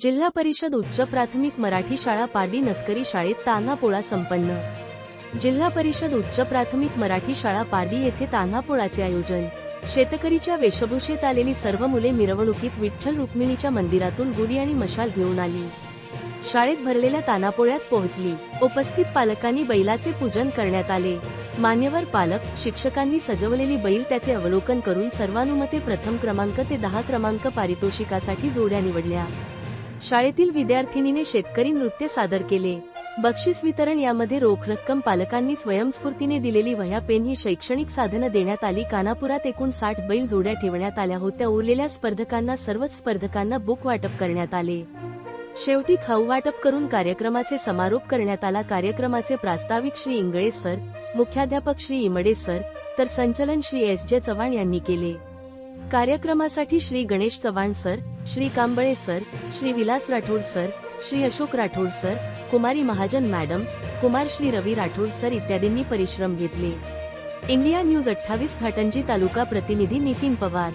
जिल्हा परिषद उच्च प्राथमिक मराठी शाळा पाडी नस्करी शाळेत तान्हापोळा संपन्न. जिल्हा परिषद उच्च प्राथमिक मराठी शाळा पाडी येथे तान्हापोळाचे आयोजन. शेतकरीच्या वेशभूषेत आलेली सर्व मुले मिरवणुकीत विठ्ठल रुक्मिणीच्या मंदिरातून गुढी आणि मशाल घेऊन आली. शाळेत भरलेल्या तानापोळ्यात पोहोचली. उपस्थित पालकांनी बैलाचे पूजन करण्यात आले. मान्यवर पालक शिक्षकांनी सजवलेली बैल त्याचे अवलोकन करून सर्वानुमते प्रथम क्रमांक ते दहा क्रमांक पारितोषिकासाठी जोड्या निवडल्या. शाळेतील विद्यार्थिनीने शेतकरी नृत्य सादर केले. बक्षीस वितरण यामध्ये रोख रक्कम पालकांनी स्वयंस्फूर्तीने दिलेली वह्या पेन ही शैक्षणिक साधनं देण्यात आली. कानापुरात एकूण साठ बैल जोड्या ठेवण्यात आल्या होत्या. उरलेल्या स्पर्धकांना सर्वच स्पर्धकांना बुक वाटप करण्यात आले. शेवटी खाऊ वाटप करून कार्यक्रमाचे समारोप करण्यात आला. कार्यक्रमाचे प्रास्ताविक श्री इंगळे सर मुख्याध्यापक श्री इमडे सर तर संचलन श्री एस जे चव्हाण यांनी केले. कार्यक्रमासाठी Shri Ganesh Chavan sir Shri Kamble sir Shri Vilas Rathod sir Shri Ashok Rathod sir Kumari Mahajan madam Kumar Shri Ravi Rathod sir इत्यादींनी परिश्रम घेतले. इंडिया न्यूज अठ्ठावीस घाटंजी तालुका प्रतिनिधी नितीन पवार.